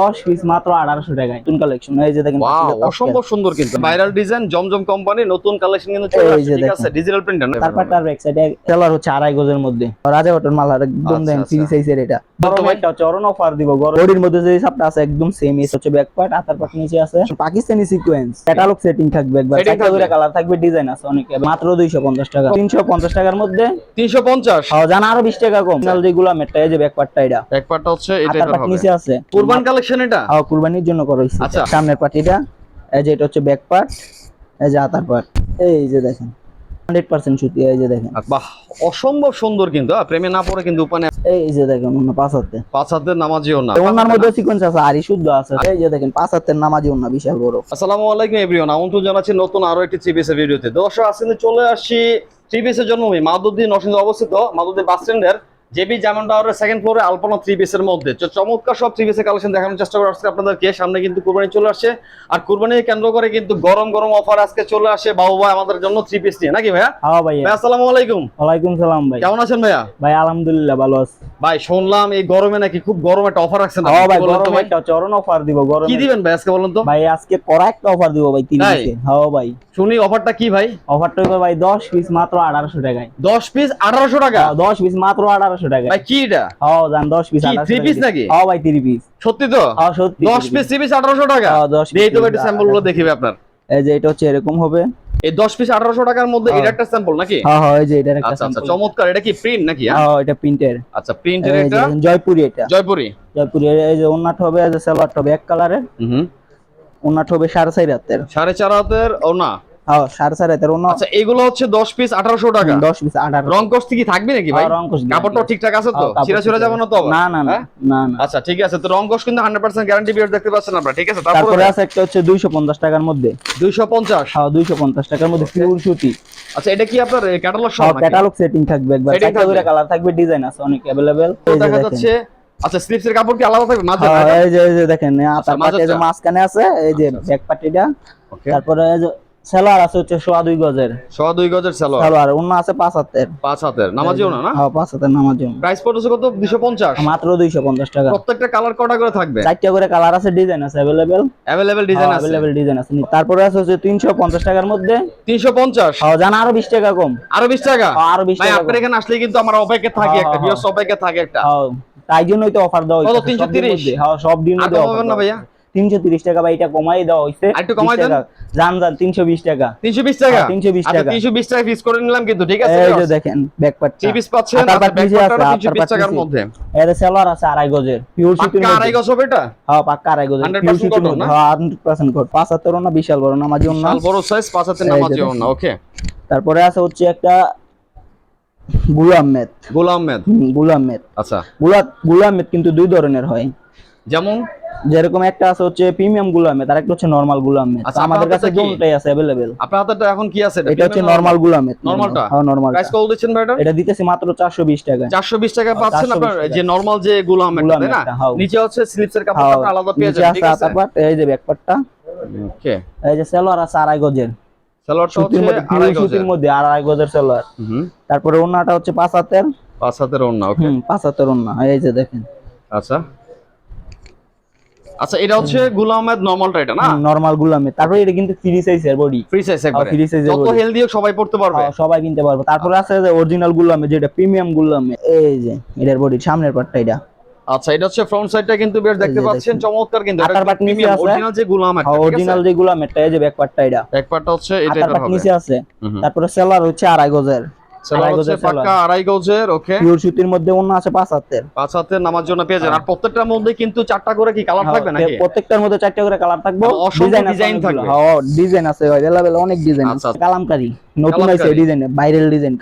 দশ পিস মাত্র টাকায়। নতুন কালেকশন এই যে দেখেন অসম্ভব সুন্দর কিন্তু। ভাইরাল ডিজাইন জমজম কোম্পানি নতুন কালেকশন কিন্তু চলে আসছে ঠিক আছে? ডিজিটাল প্রিন্টার তারপর তার ব্যাক সাইডে সেলার হচ্ছে আড়াই গজের মধ্যে। রাজা হোটেল মাল আর একদম আচ্ছা, আচ্ছা। ফ্রি সাইজের এটা। চরণ অফার দিব বডির মধ্যে যে সাপটা আছে একদম সেম এস হচ্ছে ব্যাক পার্ট আতার পার্ট নিচে আছে। পাকিস্তানি সিকোয়েন্স ক্যাটালগ সেটিং থাকবে একবার। চারটা করে কালার থাকবে ডিজাইন আছে অনেকে। মাত্র 250 টাকা। 350 টাকার মধ্যে তিনশো পঞ্চাশ? জানা আরও 20 টাকা কম। নাল যেগুলো মেটটা এই যে ব্যাক পার্টটা এটা। এক পার্টটা হচ্ছে এটা আতার এটা পার্ট হবে। নিচে আছে। কুরবান কালেকশন এটা? হাও কুরবানির জন্য করা হইছে আচ্ছা। সামনের পার্টিটা এই যে এটা হচ্ছে ব্যাক পার্ট এই যে আতার পার্ট এই যে দেখেন। 100% সুতি এই যে দেখেন। বাহ অসম্ভব সুন্দর কিন্তু হ্যাঁ, প্রেমে না পড়ে কিন্তু উপানে এই যে দেখেন পাঁচ হাতে। পাঁচ হাতের নামাজিও না। ওনার মধ্যে সিকোয়েন্স আছে আরই শুদ্ধ আছে। এই যে দেখেন পাঁচ হাতের না বিশাল বড়। আসসালামু আলাইকুম এভরিওয়ান আমন্ত্রণ জানাচ্ছি নতুন আরও একটি ভিডিওতে দর্শক চলে এর জন্মভূমি মাদুদ্দিন নরসিংহ অবস্থিত মাদুদ্দিন বাস স্ট্যান্ডের জেবি জামান টাওয়ারের সেকেন্ড ফ্লোরে আলপনা থ্রি পিসের মধ্যে। চমৎকার সব থ্রি পিসের কালেকশন দেখানোর চেষ্টা করে আসছে আপনাদেরকে। সামনে কিন্তু কুরবানি চলে আসছে। আর কুরবানি কেন্দ্র করে কিন্তু গরম গরম অফার আজকে চলে আসে বাবু ভাই আমাদের জন্য থ্রি পিস নিয়ে। নাকি ভাইয়া? হ্যাঁ ভাই। আসসালামু আলাইকুম। ওয়ালাইকুম সালাম ভাই। কেমন আছেন ভাইয়া? ভাই আলহামদুলিল্লাহ ভালো আছি। ভাই শুনলাম এই গরমে নাকি খুব গরম একটা অফার রাখছেন হ্যাঁ ভাই গরম একটা চরণ অফার দিব গরম। কি দিবেন ভাই আজকে বলুন তো? ভাই আজকে করা একটা অফার দিব ভাই? 30 এ। হ্যাঁ ভাই। শুনি অফারটা কি ভাই? অফারটা ভাই 10 পিস মাত্র 1800 টাকায়। দশ পিস আঠারোশো টাকা? হ্যাঁ, 10 পিস মাত্র 1800 টাকায় ভাই কি এটা? হ্যাঁ জান 10 পিস কি, 1800 three নাকি? হ্যাঁ ভাই 3 পিস সত্যি তো? হ্যাঁ সত্যি দশ পিস থ্রি পিস আঠারোশো টাকা? হ্যাঁ, 10 দিয়ে তো একটু স্যাম্পলগুলো দেখিবে আপনার। এই যে এটা হচ্ছে এরকম হবে। এই দশ পিস আঠারোশো টাকার মধ্যে হ্যাঁ। এটা একটা স্যাম্পল নাকি? হ্যাঁ হ্যাঁ এই যে এটার একটা আচ্ছা আচ্ছা চমৎকার। এটা কি প্রিন্ট নাকি হ্যাঁ? হ্যাঁ এটা প্রিন্টের আচ্ছা প্রিন্টের এই এটা জয়পুরি এটা। জয়পুরি। জয়পুরি এই যে ওন্নাটা হবে এই যে হবে এক কালারের হুম ওন্নাটা হবে সাড়ে চার হাতের। সাড়ে চার হাতের ও না। হ্যাঁ সাড়ে চার ওন্না আচ্ছা এগুলো হচ্ছে দশ পিস আঠারোশো টাকা। দশ পিস আঠারো রং কস্ট কি থাকবে নাকি ভাই? রং কষ কাপড়টা ঠিকঠাক আছে তো? ছিঁড়া ছিঁড়া যাবে না তো না না না হ্যাঁ? না না। আচ্ছা ঠিক আছে তো রং কস্ট কিন্তু হান্ড্রেড পার্সেন্ট গ্যারান্টি পিরিয়ড দেখতে পাচ্ছেন আপনারা ঠিক আছে? তারপরে তারপরে আছে একটা হচ্ছে দুইশো পঞ্চাশ টাকার মধ্যে। দুইশো পঞ্চাশ? হ্যাঁ দুইশো পঞ্চাশ টাকার মধ্যে পিওর সুতি। আচ্ছা এটা কি আপনার ক্যাটালগ সহ সব? ক্যাটালগ সেটিং থাকবে একবার। চারটা করে? কালার থাকবে ডিজাইন আছে অনেক অ্যাভেলেবেল দেখা যাচ্ছে আচ্ছা স্লিপসের কাপড় কি আলাদা থাকবে? মাঝে হ্যাঁ, এই যে দেখেন আতার মাঝেরটা? মাঝখানে আছে এই যে ব্যাক পাটিটা ওকে তারপরে এই যে সেলার আছে হচ্ছে সোয়া দুই গজের। সোয়া দুই গজের সালোয়ার? সালোয়ার অন্য আছে পাঁচ হাতের। পাঁচ হাতের নামাজিও না না? হ্যাঁ পাঁচ হাতের নামার জন্য প্রাইস পড়তেছে কত? দুশো পঞ্চাশ? মাত্র দুইশো পঞ্চাশ টাকা। প্রত্যেকটা কালার কটা করে থাকবে? চারটা করে কালার আছে ডিজাইন আছে ডিজাইন আছে। অ্যাভেলেবেল ডিজাইন আছে। তারপরে আছে হচ্ছে তিনশো পঞ্চাশ টাকার মধ্যে। তিনশো পঞ্চাশ? হ্যাঁ জানা আরও বিশ টাকা কম। আরও বিশ টাকা? হ্যাঁ, আরও বিশ ভাই টাকা আপনার এখানে আসলে কিন্তু আমার অপেক্ষা থাকে হ্যাঁ, একটা হ্যাঁ, বিয়স অপেক্ষা থাকে একটা। হ্যাঁ, তাই জন্যই তো অফার দেওয়া কত, হইছে 330? হ্যাঁ সব দিন কমাবেন না ভাইয়া? তিনশো তিরিশ টাকা ভাই এটা কমাই দেওয়া হয়েছে একটু কমাই দেন। জান জান তিনশো বিশ টাকা। তিনশো বিশ টাকা? হ্যাঁ, 320 আচ্ছা টাকা। তিনশো বিশ টাকা করে নিলাম কিন্তু ঠিক আছে এই যে দেখেন ব্যাক পার্ট থ্রি পিস পাচ্ছেন আছে, তিনশো বিশ টাকার মধ্যে? এর সেলার আছে আড়াই গজের। পিওর সুতির পাক্কা আড়াই গজ হবে এটা? হ্যাঁ পাক্কা আড়াই গজের। পিওর সুতির? হ্যাঁ হান্ড্রেড পার্সেন্ট কোট পাঁচ হাতের না বিশাল বড় না মাঝে না শাল বড় সাইজ পাঁচ হাতের এই যে নামাজি দেখেন। ওকে তারপরে আছে হচ্ছে একটা গুল আহমেদ। গোলাম আহমেদ? হুম, গুল আহমেদ। আচ্ছা। গুলা গুল আহমেদ কিন্তু দুই ধরনের হয়। যেমন? যেরকম একটা আছে হচ্ছে প্রিমিয়াম গুল আহমেদ আর একটা হচ্ছে নরমাল গুল আহমেদ আচ্ছা, আমাদের কাছে দুটোই আছে অ্যাভেলেবেল আপনার হাতে এখন কি আছে এটা? হচ্ছে নরমাল গুল আহমেদ Normalটা? হ্যাঁ নরমাল প্রাইস কত দিচ্ছেন ভাই এটা? এটা দিতেছি মাত্র চারশো বিশ টাকা। চারশো বিশ টাকা পাচ্ছেন 420 আপনার যে নরমাল যে গুলাম গুল তাই না? হ্যাঁ। নিচে হচ্ছে স্লিপসের হ্যাঁ, আপনার আলাদা পেয়ে যাবেন ঠিক আছে? আতার এই যে ব্যাক পার্টটা ওকে এই যে সেলোয়ার আছে আড়াই গজের। সালোয়ারটা হচ্ছে আড়াই গজের। মধ্যে আড়াই গজের সেলোয়ার তারপরে ওন্নাটা হচ্ছে পাঁচ হাতের। পাঁচ হাতের ওড়না ওকে পাঁচ হাতের ওন্না এই যে দেখেন। আচ্ছা। আচ্ছা এটা হচ্ছে গুলাম আহমেদ নরমালটা এটা না? নরমাল গুলামে তারপরে এটা কিন্তু free body free size size এর যত হেলদি হোক সবাই পড়তে পারবে। সবাই কিনতে পারবে। তারপরে আছে যে অরিজিনাল গুলামে যেটা প্রিমিয়াম গুলামে এই যে এটার বডি সামনের পার্টটা এটা। আচ্ছা এটা হচ্ছে ফ্রন্ট সাইডটা কিন্তু বেশ দেখতে পাচ্ছেন চমৎকার কিন্তু। নিচে আছে। অরিজিনাল যে গুলাম আহমেদ অরিজিনাল যে গুলামেরটা এই যে ব্যাক পার্টটা এটা। এক পার্টটা হচ্ছে এটা এটা হবে। নিচে আছে। তারপরে সেলার হচ্ছে আড়াই গজের। পাঁচ হাতের। পাঁচ হাতের নামার জন্য পেয়ে আর প্রত্যেকটার মধ্যে কিন্তু চারটা করে কি কালার থাকবে প্রত্যেকটার মধ্যে design design viral design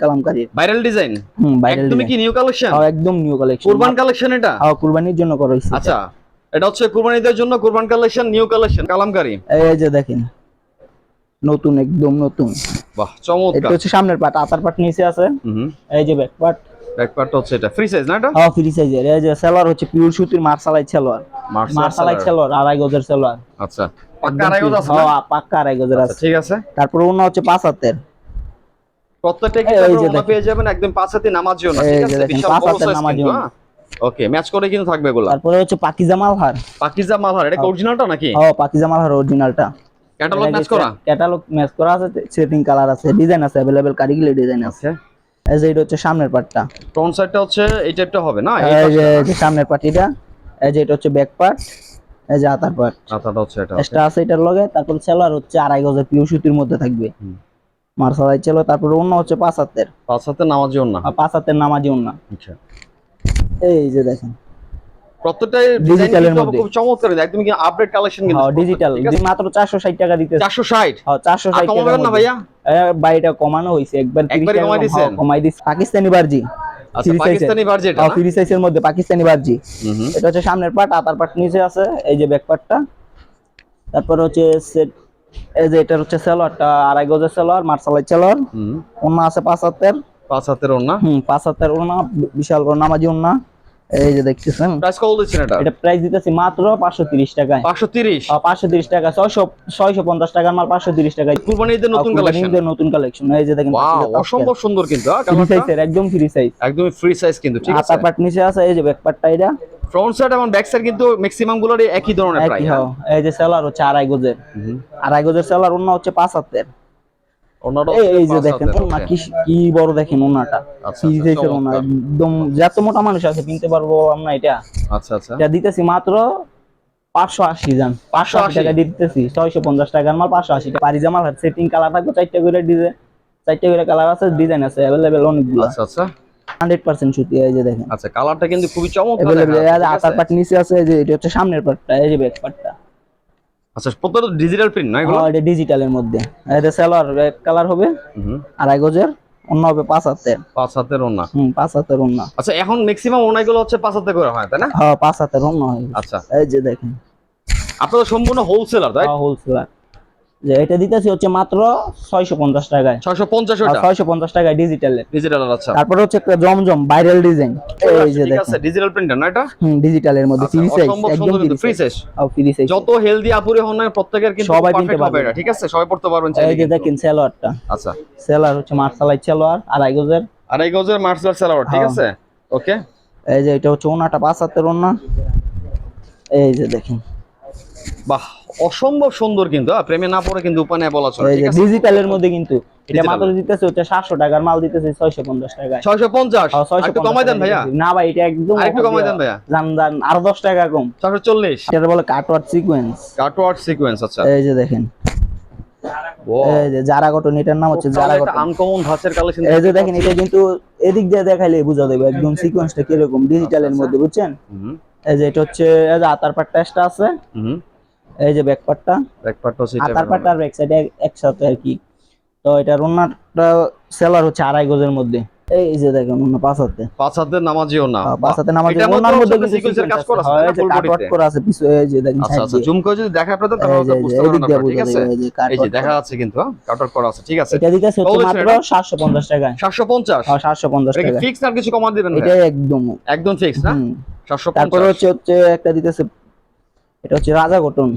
viral design কি নিউ কালেকশন একদম নিউ কালেকশন এটা? কুরবানির জন্য আচ্ছা এটা হচ্ছে কুরবানিদের জন্য কুরবান কালেকশন নিউ কালেকশন কালামকারী। এই যে দেখেন নতুন একদম নতুন। বাহ চমৎকার। এটা হচ্ছে সামনের পাট আতার পাট নিচে আছে। এই যে ব্যাক পাট ব্যাক পার্টটা হচ্ছে এটা। ফ্রি সাইজ না এটা? হ্যাঁ ফ্রি সাইজের এই যে সেলোয়ার হচ্ছে পিওর সুতির মার্শালাই সেলোয়ার মার্শালাই সেলোয়ার আড়াই গজের সেলোয়ার আচ্ছা। পাক্কা আড়াই গজ আছে হ্যাঁ পাক্কা আড়াই গজের আচ্ছা, আছে। ঠিক আছে। তারপর অন্য হচ্ছে পাঁচ হাতের। প্রত্যেকটা কি ওনা পেয়ে যাবেন? একদম পাঁচ হাতে নামাজ জন্য এই ঠিক আছে? বিশাল পাঁচ বড় সাইজ নামাজি কিন্তু ওনা। হ্যাঁ? ওকে ম্যাচ করে কিন্তু থাকবে এগুলা। তারপরে হচ্ছে পাকিজা মালহার। পাকিজা মালহার এটা অরিজিনালটা নাকি? ও পাকিজা মালহার অরিজিনালটা ক্যাটালগ ম্যাচ করা ক্যাটালগ ম্যাচ করা আছে সেটিং কালার আছে ডিজাইন আছে अवेलेबल কারিগরি ডিজাইন আছে আছে এই যে এটা হচ্ছে সামনের পার্টটা ফ্রন্ট সাইডটা হচ্ছে এই টাইপটা হবে না এই এই যে এই যে সামনের পার্টিটা এই যে এটা হচ্ছে ব্যাক পার্ট এই যে হাতার পার্ট মাথাটা হচ্ছে এটা এক্সট্রা আছে এটার লগে তারপর সেলার হচ্ছে আড়াই গজের পিও সুতির মধ্যে থাকবে হুম। মার্শালাই ছিল তারপর অন্য হচ্ছে পাঁচ হাতের পাঁচ হাতে নামাজি না আর পাঁচ হাতের নামাজি অন্য আচ্ছা এই যে দেখেন প্রত্যেকটাই ডিজিটালের মধ্যে। খুব চমৎকার একদম কি আপডেট কালেকশন কিন্তু ডিজিটাল মাত্র চারশো ষাট টাকা দিতে 460 হ্যাঁ চারশো আর ষাট কমাবেন না ভাইয়া? বাড়িটা কমানো হয়েছে একবার তিরিশ একবারই টাকা কমাই? হ্যাঁ, দিচ্ছে পাকিস্তানি বার্জি। আচ্ছা। পাকিস্তানি হ্যাঁ ফ্রি সাইজের মধ্যে পাকিস্তানি বার্জি। হুম হুম। এটা হচ্ছে সামনের পার্ট আতার পার্ট নিচে আছে এই যে ব্যাক পার্টটা তারপর হচ্ছে সেট এই যে এটা হচ্ছে সেলোয়ারটা আড়াই গজের সেলোয়ার মার্শালাই সেলোয়ার অন্য আছে পাঁচ হাতের। পাঁচ হাতের ওনা হুম পাঁচ হাতের ওনা বিশাল বড় নামাজি ওনা এই যে দেখতেছেন প্রাইস কত দিচ্ছেন এটা? এটা প্রাইস দিতেছি মাত্র পাঁচশো তিরিশ টাকায়। 530 পাঁচশো তিরিশ টাকা ছয়শো ছয়শো পঞ্চাশ টাকার মাল পাঁচশো তিরিশ টাকায়। কুরবানি ঈদের নতুন কালেকশন নতুন কালেকশন এই যে দেখেন অসম্ভব সুন্দর কিন্তু হ্যাঁ, ফ্রি সাইজের একদম ফ্রি সাইজ একদমই ফ্রি সাইজ কিন্তু ঠিক আছে। পাট নিচে আছে এই যে ব্যাক পার্টটা এটা। ফ্রন্ট সাইড এবং ব্যাক সাইড কিন্তু ম্যাক্সিমাম গুলোরই একই ধরনের প্রাইস হ্যাঁ। এই যে সেলার হচ্ছে আড়াই গজের। আড়াই গজের সেলার অন্য হচ্ছে পাঁচ হাতের। ওনারও এই এই যে দেখেন ওনা কি কি বড় দেখেন ওনাটা আচ্ছা, ফ্রি আচ্ছা, সাইজের ওনা একদম যত মোটা মানুষ আছে কিনতে পারব আমরা এটা। আচ্ছা আচ্ছা। এটা দিতেছি মাত্র পাঁচশো আশি জান। পাঁচশো আশি টাকা দিতেছি ছয়শো পঞ্চাশ টাকার মাল পাঁচশো আশি টাকা। পারি জামাল সেটিং কালার থাকবে চারটে করে ডিজাইন চারটে করে কালার আছে ডিজাইন আছে অ্যাভেলেবেল অনেকগুলো। আচ্ছা আচ্ছা। হান্ড্রেড পার্সেন্ট সুতি এই যে দেখেন। আচ্ছা কালারটা কিন্তু খুবই চমৎকার আতার আছে? পাট নিচে আছে এই যে এটা হচ্ছে সামনের পাটটা এই যে ব্যাক পাটটা। আচ্ছা প্রত্যেকটা ডিজিটাল প্রিন্ট না এগুলো? হ্যাঁ, এটা ডিজিটালের মধ্যে। এটা সেলার রেড কালার হবে হুম। আড়াই গজের অন্য হবে পাঁচ হাতে পাঁচ হাতের ওনা হুম পাঁচ হাতের অন্য আচ্ছা এখন ম্যাক্সিমাম ওনাগুলো হচ্ছে পাঁচ হাতে করে হয় তাই না? হ্যাঁ পাঁচ হাতের অন্য হয়। আচ্ছা। এই যে দেখেন। আপনারা সম্পূর্ণ হোলসেলার তাই হোলসেলার যে এটা দিতেছি হচ্ছে মাত্র ছয়শো পঞ্চাশ টাকায়। ছয়শো পঞ্চাশ ওটা? ছয়শো পঞ্চাশ টাকায় ডিজিটালের ডিজিটাল আচ্ছা। তারপরে হচ্ছে একটা জমজম ভাইরাল ডিজাইন এই যে দেখেন। ডিজিটাল প্রিন্টার না এটা? হুম ডিজিটালের মধ্যে আচ্ছা, ফ্রি সাইজ একদম free size size free size যত হেলদি আপুরে হন না প্রত্যেকের কিন্তু সবাই কিনতে পারবে। এটা ঠিক আছে? সবাই পড়তে পারবেন এই যে দেখেন সেলোয়ারটা আচ্ছা। সেলার হচ্ছে মার্শালাই সেলোয়ার আড়াই গজের। আর গজের মার্শাল সালোয়ার ঠিক হ্যাঁ। আছে? ওকে এই যে এটা হচ্ছে ওনাটা পাঁচ হাতের ওনা এই যে দেখেন। বাহ অসম্ভব সুন্দর কিন্তু হ্যাঁ, প্রেমে না পড়ে কিন্তু উপানে বলা চলে ডিজিটালের মধ্যে কিন্তু এটা। মাত্র দিতেছে হচ্ছে সাতশো টাকার মাল দিতেছে ছয়শো পঞ্চাশ টাকায়। ছয়শো পঞ্চাশ? হ্যাঁ, 650 কমাই দেন ভাইয়া। না ভাই এটা একদম আরেকটু কমাই দেন ভাইয়া। জান জান আরও দশ টাকা কম। ছয়শো চল্লিশ? এটা বলে কাটওয়ার্ড সিকোয়েন্স কাটওয়ার্ড সিকোয়েন্স আচ্ছা। এই যে দেখেন। ও এই যে জারা কটন এটার নাম হচ্ছে জারা কটন আনকমন ধাঁচের কালেকশন এই যে দেখেন এটা কিন্তু এদিক দিয়ে দেখাইলে বোঝা যাবে একদম সিকোয়েন্সটা কীরকম ডিজিটালের মধ্যে বুঝছেন? এই যে এটা হচ্ছে এই যে আতার পাটটা আছে। হুম। এই যে ব্যাক পাটটা ব্যাক পার্টটা আতার পাটটা আর ব্যাক সাইডে একসাথে আর কি। তো এটা রোনারটা সেলার হচ্ছে আড়াই গজের মধ্যে। এই যে দেখেন অন্য পাঁচ হাতে। পাঁচ হাতের নামাজিও না। পাঁচ হাতে নামাজ ওনার মধ্যে এর কাজ করা আছে, হয়, এই যে কাটওয়ার্ড করা আছে পিছু এই যে দেখেন আচ্ছা আচ্ছা জুম করে যদি দেখা আপনাদের তাহলে বুঝতে পারবেন ঠিক আছে? এই যে দেখা যাচ্ছে কিন্তু কাটওয়ার্ড করা আছে ঠিক আছে? এটা দিতেছে হচ্ছে মাত্র এটা? সাতশো পঞ্চাশ টাকায়। সাতশো পঞ্চাশ? হ্যাঁ, সাতশো পঞ্চাশ এটা কি টাকা ফিক্স আর কিছু কমা দিবেন ভাই? এটাই একদম। একদম ফিক্স না? হুম। সাতশো তারপরে হচ্ছে হচ্ছে একটা দিতেছে এটা হচ্ছে রাজা কটন।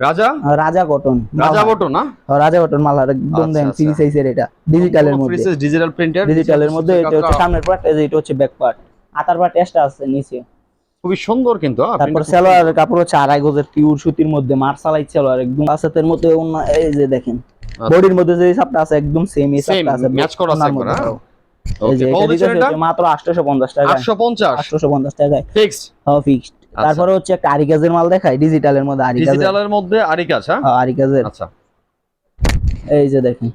রাজা? রাজা কটন রাজা না? রাজা কটন মালার একদম আচ্ছা, দেন ফ্রি আচ্ছা। সাইজের এটা ডিজিটালের মধ্যে। ডিজিটাল প্রিন্টার ডিজিটালের মধ্যে এটা হচ্ছে সামনের পার্ট এই এটা হচ্ছে ব্যাক পার্ট আতার পার্ট এক্সট্রা আছে নিচে। খুবই সুন্দর কিন্তু হ্যাঁ, তারপর কাপড় হচ্ছে আড়াই গজের পিওর সুতির মধ্যে সালোয়ার একদম আসাতের মধ্যে অন্য এই যে দেখেন। আচ্ছা। বডির মধ্যে যে সাপটা আছে একদম সেম এই সাপটা আছে। match করা আছে। হ্যাঁ? এই যে Okay, এটা কত দিচ্ছেন দিতেছে এটা? হচ্ছে মাত্র 850 টাকা আটশো পঞ্চাশ? 850 টাকায়। ফিক্স হ্যাঁ ফিক্সড। তারপরে হচ্ছে একটা আরিকাজের মাল দেখাই ডিজিটালের মধ্যে আরিকাজের। ডিজিটালের মধ্যে আরি কাজ হ্যাঁ? হ্যাঁ আরিকাজের। আচ্ছা। এই যে দেখেন।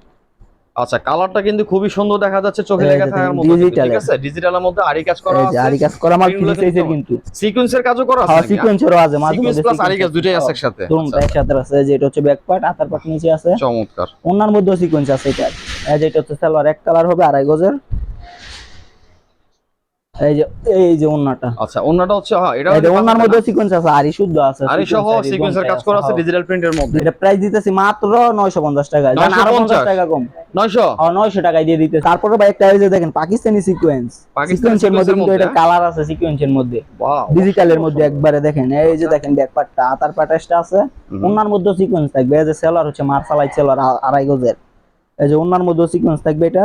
আচ্ছা কালারটা কিন্তু খুবই সুন্দর দেখা যাচ্ছে চোখে লেগে থাকার মতো ঠিক আছে? ডিজিটালের মধ্যে আরি কাজ করা আছে। আরিকাজ করা মাল Screen সাইজের কিন্তু সিকোয়েন্সের কাজও করা আছে হ্যাঁ সিকোয়েন্সেরও আছে মাঝে সিকোয়েন্স প্লাস আরি কাজ দুটোই আছে। একসাথে। ধরুন আচ্ছা, একসাথে আছে যে এটা হচ্ছে ব্যাক পার্ট আতার পার্ট নিচে আছে। চমৎকার। ওনার মধ্যেও সিকোয়েন্স আছে এটা। এই যে এটা হচ্ছে সালোয়ার এক কালার হবে আড়াই গজের। এই যে এই যে ওন্নাটা। আচ্ছা হচ্ছে হ্যাঁ এটা এই ওন্নার মধ্যে সিকোয়েন্স আছে আরি শুদ্ধ আছে আরি সহ সিকোয়েন্সের কাজ করা আছে। ডিজিটাল প্রিন্টের মধ্যে। এটা প্রাইস দিতেছি মাত্র 950 টাকা জান আরও 950 50 টাকা কম। 900 আর 900 টাকায় দিয়ে দিতে তারপরে ভাই একটা এই যে দেখেন পাকিস্তানি সিকোয়েন্স সিকোয়েন্সের মধ্যে কিন্তু এটা কালার আছে সিকোয়েন্সের মধ্যে। ডিজিটালের মধ্যে একবারে দেখেন এই যে দেখেন ব্যাক পার্টটা আতার আছে। হুম। মধ্যে সিকোয়েন্স থাকবে এই যে সেলার হচ্ছে মার্শালাই সেলার আড়াই গজের। এই যে ওনার মধ্যে সিকোয়েন্স থাকবে এটা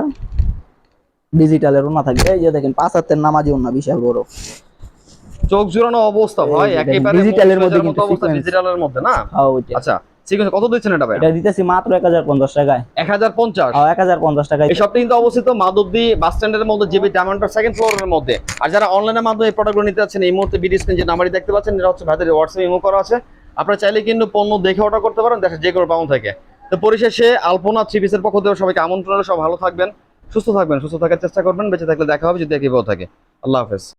ডিজিটালের ওনা থাকবে। এই যে দেখেন পাঁচ হাতের নামাজি ওনা বিশাল বড়। চোখ জোড়ানো অবস্থা ভাই একেবারে ডিজিটালের মধ্যে কিন্তু ডিজিটালের মধ্যে না? হ্যাঁ আচ্ছা সিকোয়েন্স কত দিচ্ছেন এটা ভাই? এটা দিতেছি মাত্র এক হাজার পঞ্চাশ টাকায়। এক হাজার পঞ্চাশ? হ্যাঁ এক হাজার পঞ্চাশ টাকায় এই শপটি কিন্তু অবস্থিত মাধবদী বাস স্ট্যান্ডের মধ্যে জিবি ডায়মন্ডের সেকেন্ড ফ্লোরের মধ্যে। আর যারা অনলাইনের মাধ্যমে এই প্রোডাক্টগুলো নিতে যাচ্ছেন এই মুহূর্তে বিডি স্ক্রিন যে নাম্বারটি দেখতে পাচ্ছেন এটা হচ্ছে ভাইদের হোয়াটসঅ্যাপ ইমো করা আছে। আপনারা চাইলে কিন্তু পণ্য দেখে অর্ডার করতে পারেন দেশের যে কোনো পাউন্ড থেকে। তো পরিশেষে আলপনা থ্রি পিসের পক্ষ থেকে সবাইকে আমন্ত্রণ সব ভালো থাকবেন। সুস্থ থাকবেন, সুস্থ থাকার চেষ্টা করবেন, বেঁচে থাকলে দেখা হবে, যদি ভালো থাকে। আল্লাহ হাফেজ।